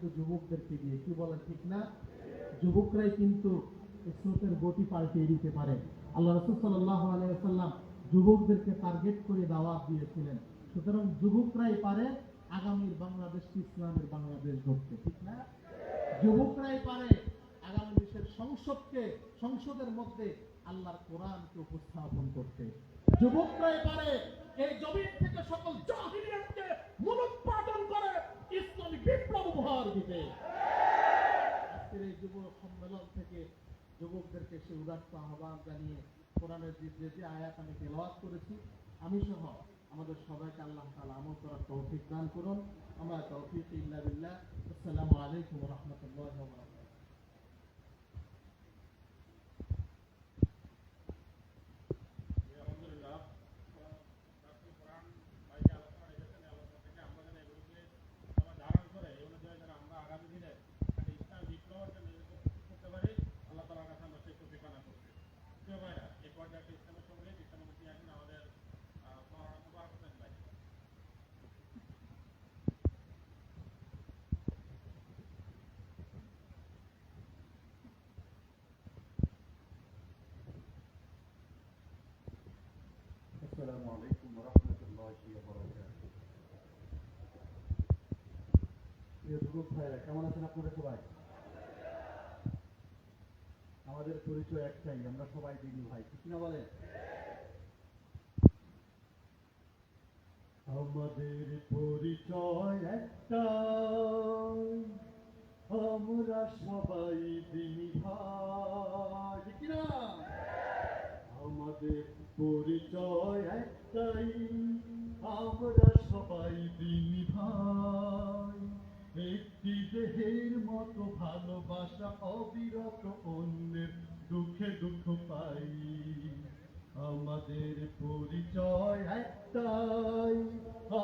কিন্তু যুবকদেরকে দিয়ে, কি বলেন, ঠিক না? যুবকরাই কিন্তু স্রোতের গতি পাল্টিয়ে দিতে পারে। আল্লাহ রসুল সাল্লাহ আলাইসাল্লাম যুবকদেরকে টার্গেট করে দাওয়াত দিয়েছিলেন। সুতরাং যুবকরাই পারে আগামীর বাংলাদেশকে ইসলামের বাংলাদেশ গড়তে, ঠিক না? যুবকরাই পারে আগামী দেশের সংসদকে, সংসদের মধ্যে আল্লাহর কোরআনকে উপস্থাপন করতে। যুবকরাই পারে এই জমিন থেকে সকল জাহিলিয়াতকে মূলোৎপাদন করে। ইসলামী বিপ্লব উপহার দিতে। আজকের এই যুব সম্মেলন থেকে যুবকদেরকে সে উদাত্ত আহ্বান জানিয়ে কোরআনের যে যে আয়াত আমি তেলাওয়াত করেছি, আমি সহ আমাদের সবাইকে আল্লাহ তাআলা আমল করার তৌফিক দান করুন। আমরা তৌফিক ইল্লা বিল্লাহ। আসসালামু আলাইকুম ওয়া রাহমাতুল্লাহি আমাদের পরিচয় একটাই, আমরা সবাই দিদি ভাই, ঠিক না আমাদের পরিচয় একটা আমরা সবাই দিনী ভাই আমাদের পরিচয় একটাই, আমরা সবাই দিনী ভাই। একটি দেহের মতো ভালোবাসা অবিরত অন্যের দুঃখে দুঃখ পাই। আমাদের পরিচয় একটাই,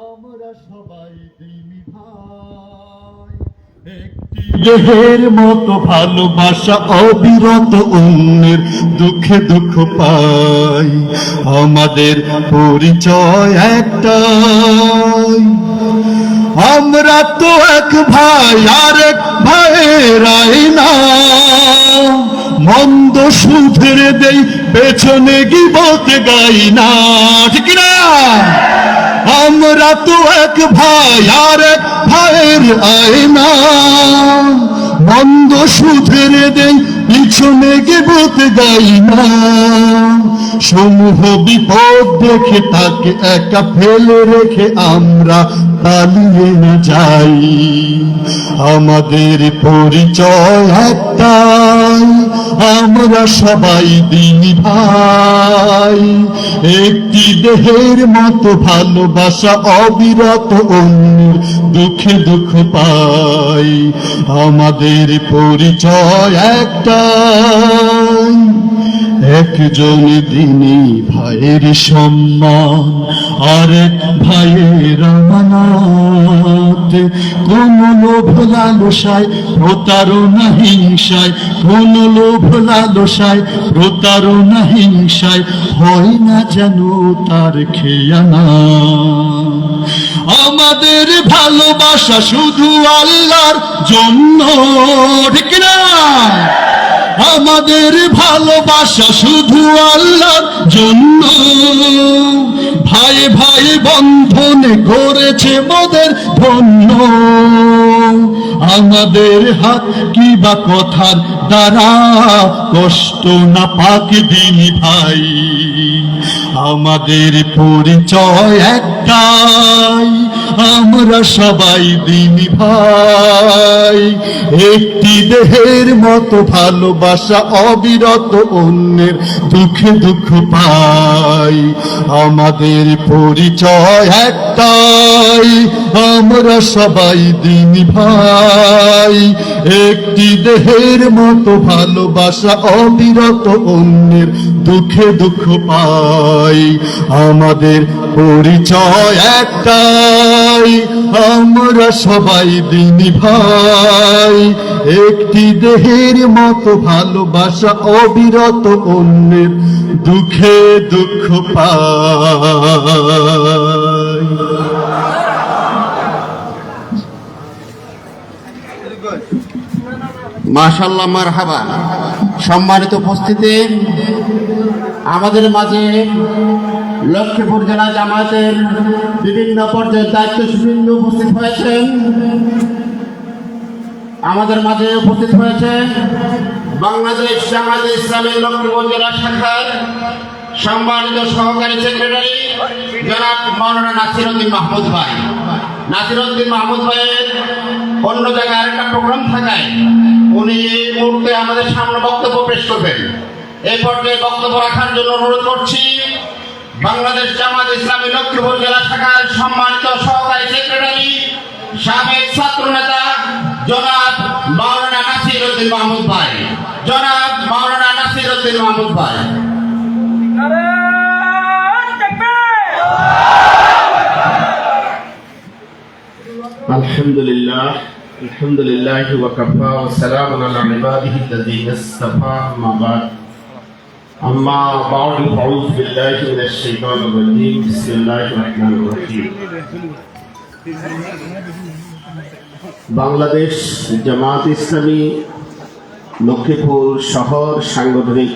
আমরা সবাই দিনী ভাই। একটি দেহের মতো ভালোবাসা অবিরত অন্যের দুঃখে দুঃখ পাই। আমাদের পরিচয় একটাই। আমরা তো এক ভাই আর এক ভাইয়েরাই না মন্দ সুধরে দেই পেছনে গিবত গাই না ঠিক না আমরা তো এক ভাই আর এক ভাইয়ের আয়না মন্দ সুধরে দেই পিছনে গিবত গাই না। সমূহ বিপদ দেখে তাকে একা ফেলে রেখে আমরা পালিয়ে না যাই। আমাদের পরিচয় একটাই, আমরা সবাই দিনী ভাই। একটি দেহের মতো ভালোবাসা অবিরত অন্যের দুঃখে দুঃখ পাই। আমাদের পরিচয় একটাই। একজন দিনী ভাইয়ের সম্মান, আরেক ভাইয়ের আমানত। কোন লোভ লালসায়, প্রতারণা হিংসায়, কোন লোভ লালসায়, প্রতারণা হিংসায় হয় না যেন তার খেয়ানা। আমাদের ভালোবাসা শুধু আল্লাহর জন্য, ঠিক না আমাদের ভালোবাসা শুধু আল্লাহর জন্য। ভাই ভাই বন্ধনে করেছে মোদের ধন্য। আমাদের হাত কি বা কথার দ্বারা কষ্ট না পাক দিনি ভাই? আমাদের পরিচয় একটাই আমরা সবাই দিন ভাই। একটি দেহের মতো ভালোবাসা অবিরত অন্যের দুঃখে দুঃখ পাই। আমাদের পরিচয় একটাই আমরা সবাই দিন ভাই। একটি দেহের মতো ভালোবাসা, অবিরত অন্যের দুঃখে দুঃখ পাই। আমাদের পরিচয় একটাই, আমরা সবাই দিন ভাই। একটি দেহের মতো ভালোবাসা, অবিরত অন্যের দুঃখে দুঃখ পাই। মাশাল্লাহ মারহাবা। সম্মানিত উপস্থিতি, আমাদের মাঝে লক্ষ্মীপুর জেলা জামায়াতের বিভিন্ন পর্যায়ের দায়িত্বশীল উপস্থিত হয়েছেন। আমাদের মাঝে উপস্থিত হয়েছেন বাংলাদেশ জামায়াত ইসলামের লক্ষ্মীপুর জেলা শাখার সম্মানিত সহকারী সেক্রেটারি জনাব মৌলানা নাসিরুদ্দিন মাহমুদ ভাই। নাসিরুদ্দিন মাহমুদ ভাইয়ের অন্য জায়গায় আরেকটা প্রোগ্রাম থাকায় উনি এই মুহূর্তে আমাদের সামনে বক্তব্য পেশ করবেন। এই পর্যায়ে বক্তব্য রাখার জন্য অনুরোধ করছি, বাংলাদেশ জামাত ইসলামী লক্ষ্মীপুর জেলা শাখার সম্মানিত সহকারী সেক্রেটারি, সাবেক ছাত্র নেতা জনাব মাওলানা নাসির উদ্দিন মাহমুদ ভাই। জনাব মাওলানা নাসির উদ্দিন মাহমুদ ভাই। الحمد لله الحمد لله وكفى وسلام على عباده الذين اصطفى أما بعد أما بعد فأعوذ بالله من الشيطان الرجيم بسم الله الرحمن الرحيم বাংলাদেশ জামাত ইসলামী লক্ষ্মীপুর শহর সাংগঠনিক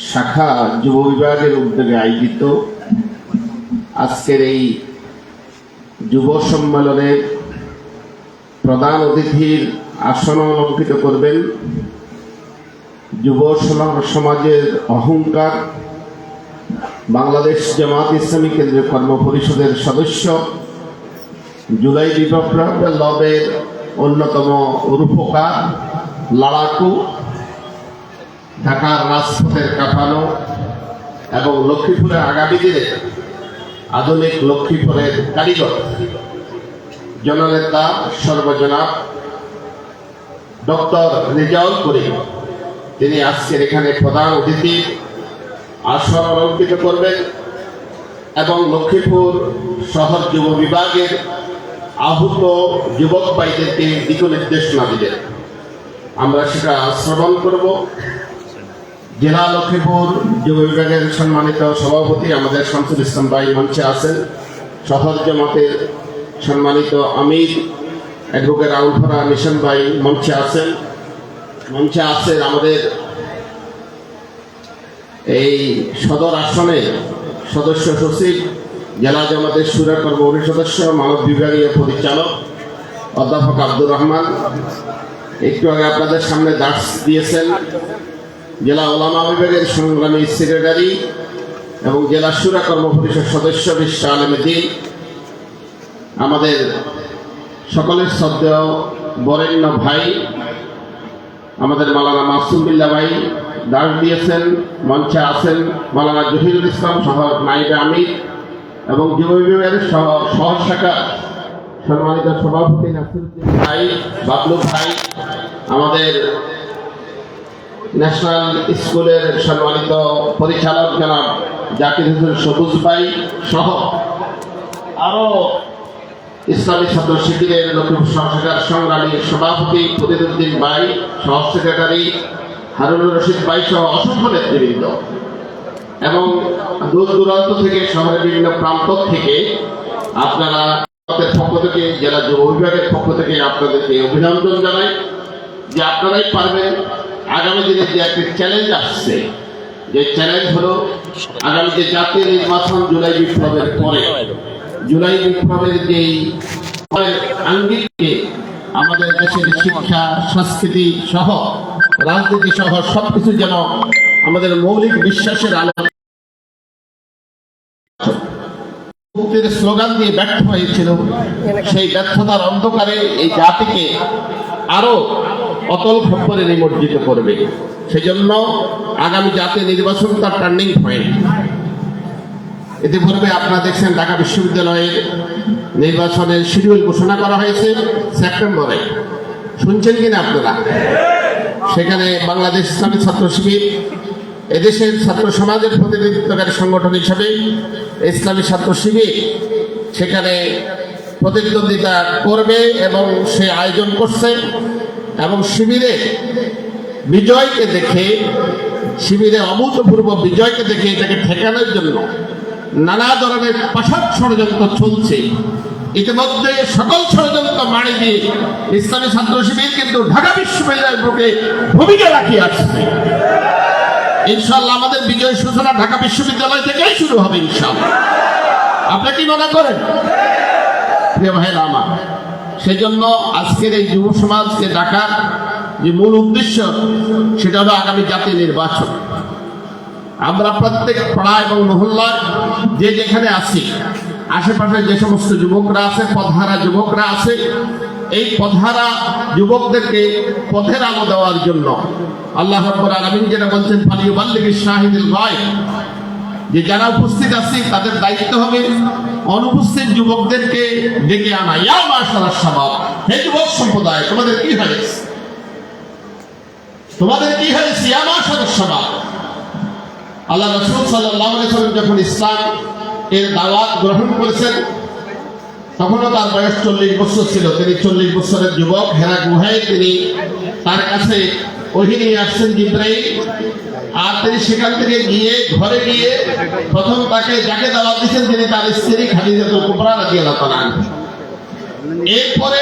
শাখা যুব বিভাগের উদ্যোগে আয়োজিত আজকের এই যুব সম্মেলনের প্রধান অতিথির আসন অলঙ্কৃত করবেন যুব সম- সমাজের অহংকার, বাংলাদেশ জামাত ইসলামী কেন্দ্রীয় কর্ম পরিষদের সদস্য, জুলাই বিপ্লব লবের অন্যতম রূপকার, লড়াকু ঢাকার রাজপথের কাঁপানো এবং লক্ষ্মীপুরের আগামী দিনে আধুনিক লক্ষ্মীপুরের কারিগর। জননেতা সর্বজনাব ডক্টর রেজাউল করিম, তিনি আজকের এখানে প্রধান অতিথি, আসন অলঙ্কৃত করবেন এবং লক্ষ্মীপুর শহর যুব বিভাগের আহত যুবক ভাইদেরকে দিক নির্দেশনা দিলেন আমরা সেটা শ্রবণ করব। জেলা লক্ষ্মীপুর যুব বিভাগের সম্মানিত সভাপতি আমাদের শামসুল ইসলাম ভাই মঞ্চে আছেন। শহর জামাতের সম্মানিত আমির অ্যাডভোকেট আউলফরা মিশন ভাই মঞ্চে আছেন। মঞ্চে আছেন আমাদের এই সদর আসনে সদস্য সচিব, জেলা জামাতের সুরা কর্ম সদস্য, মানব বিভাগীয় পরিচালক অধ্যাপক আব্দুর রহমান। একটু আগে আপনাদের সামনে দাস দিয়েছেন। জেলা ওলামা বিভাগের সংগ্রামী সেক্রেটারি এবং জেলা সুরা কর্ম পরিষদ সদস্য বিশ্ব আলমদিন আমাদের সকলের শ্রদ্ধেয় বরেণ্য ভাই, আমাদের মালানা মাসুম বিল্লা ভাই, দাস দিয়েছেন, মঞ্চে আছেন মালানা জহিরুল ইসলাম সহ নাইবে আমির এবং যুব বিভাগের সহ- সহ শাখা সম্মানিত সভাপতি নাসিরুদ্দিন ভাই, বাবলু ভাই, আমাদের ন্যাশনাল স্কুলের সম্মানিত পরিচালক জনাব জাকির হোসেন সবুজ ভাই সহ আরও ইসলামী ছাত্র শিবিরের লক্ষ্মীপুর সহশাখার সংগ্রামী সভাপতি ফরিদুদ্দিন ভাই, সহ সেক্রেটারি হারুনুর রশিদ ভাই সহ অসংখ্য নেতৃবৃন্দ। এবং দূর দূরান্ত থেকে শহরের বিভিন্ন প্রান্ত থেকে আপনারা পক্ষ থেকে, জেলা যুব বিভাগের পক্ষ থেকে আপনাদেরকে অভিনন্দন জানাই। যে আপনারাই পারবেন আগামী দিনে যে একটা চ্যালেঞ্জ আসছে, যে চ্যালেঞ্জ হলো আগামী যে জাতীয় নির্বাচন জুলাই বিপ্লবের পরে। জুলাই বিপ্লবের যেই আঙ্গিককে আমাদের দেশের শিক্ষা, সংস্কৃতি সহ রাজনীতি সহ সবকিছু যেন আমাদের মৌলিক বিশ্বাসের আলো মুক্তির স্লোগান দিয়ে ব্যর্থ হয়েছিল, সেই ব্যর্থতার অন্ধকারে এই জাতিকে আরও অতল খপ্পরে নিমজ্জিত করবে। সেজন্য আগামী জাতীয় নির্বাচন তার টার্নিং পয়েন্ট ইতিপূর্বে আপনারা দেখছেন ঢাকা বিশ্ববিদ্যালয়ের নির্বাচনের শিডিউল ঘোষণা করা হয়েছে সেপ্টেম্বরে। শুনছেন কিনা আপনারা? সেখানে বাংলাদেশ ইসলামী ছাত্র শিবির এদেশের ছাত্র সমাজের প্রতিনিধিত্বকারী সংগঠন হিসাবে ইসলামী ছাত্র শিবির সেখানে প্রতিদ্বন্দ্বিতা করবে এবং সে আয়োজন করছে। এবং শিবিরে বিজয়কে দেখে, শিবিরে অভূতপূর্ব বিজয়কে দেখে এটাকে ঠেকানোর জন্য নানা ধরনের পাশাদ ষড়যন্ত্র চলছে। ইতিমধ্যে সকল ষড়যন্ত্র মারি দিয়ে ইসলামী ছাত্র শিবির কিন্তু ঢাকা বিশ্ববিদ্যালয়ের বুকে ভূমিকা রাখিয়ে আসছে। ইনশাল্লাহ আমাদের বিজয় সূচনা ঢাকা বিশ্ববিদ্যালয় থেকেই শুরু হবে ইনশাল্লাহ আপনি কি মনে করেন? প্রিয় ভাইরা আমার সেই জন্য আজকের এই যুব সমাজকে ডাকার যে মূল উদ্দেশ্য, সেটা হলো আগামী জাতীয় নির্বাচন। আমরা প্রত্যেক পাড়া এবং মহল্লায় যে যেখানে আছি, আশেপাশে যে সমস্ত যুবকরা আছে পথহারা যুবকরা আছে, এই পথহারা যুবকদেরকে পথের আলো দেওয়ার জন্য আল্লাহ রব্বুল আলামিন যেটা বলছেন ফালিউবাল্লিগি শাহিদুল গায়ব। যে যারা উপস্থিত আছি, তাদের দায়িত্ব হবে অনুপস্থিত যুবকদেরকে ডেকে আনা। ইয়া মাশাআল্লাহ শাবাব। হে যুবক সম্প্রদায়, তোমাদের কি হয়েছে তোমাদের কি হয়েছে ইয়া মাশাআল্লাহ শাবাব। আল্লাহ রসুল সাল্লাম যখন ইসলাম এর দাওয়াত গ্রহণ করেছেন, তখনও তার বয়স চল্লিশ বছর ছিল। তিনি চল্লিশ বছরের যুবক, হেরা গুহায় তিনি তার কাছে ওহি নিয়ে আসছেন জিব্রাইল। আর তিনি সেখান থেকে গিয়ে ঘরে গিয়ে প্রথম তাকে যাকে দাওয়াত দিচ্ছেন তিনি তার স্ত্রী খাদিজাতুল কুবরা রাদিয়াল্লাহু তাআলা। এরপরে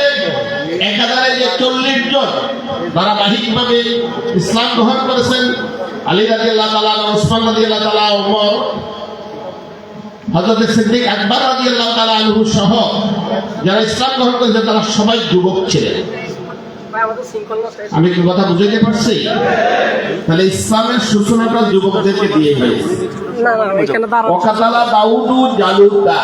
একাধারে যে চল্লিশ জন ধারাবাহিকভাবে ইসলাম গ্রহণ করেছেন আলী রাজি আল্লাহ তালা ওসমান রাজি আল্লাহ তালা ওমর হজরত সিদ্দিক আকবর রাজি আল্লাহ তালা আলহু সহ যারা ইসলাম গ্রহণ করেছেন তারা সবাই যুবক ছিলেন আমি কি কথা বুঝাইতে পারছি? তাহলে ইসলামের সূচনাটা যুবকদেরকে দিয়ে হয়েছে। ওকাতালা দাউদু জালুদা।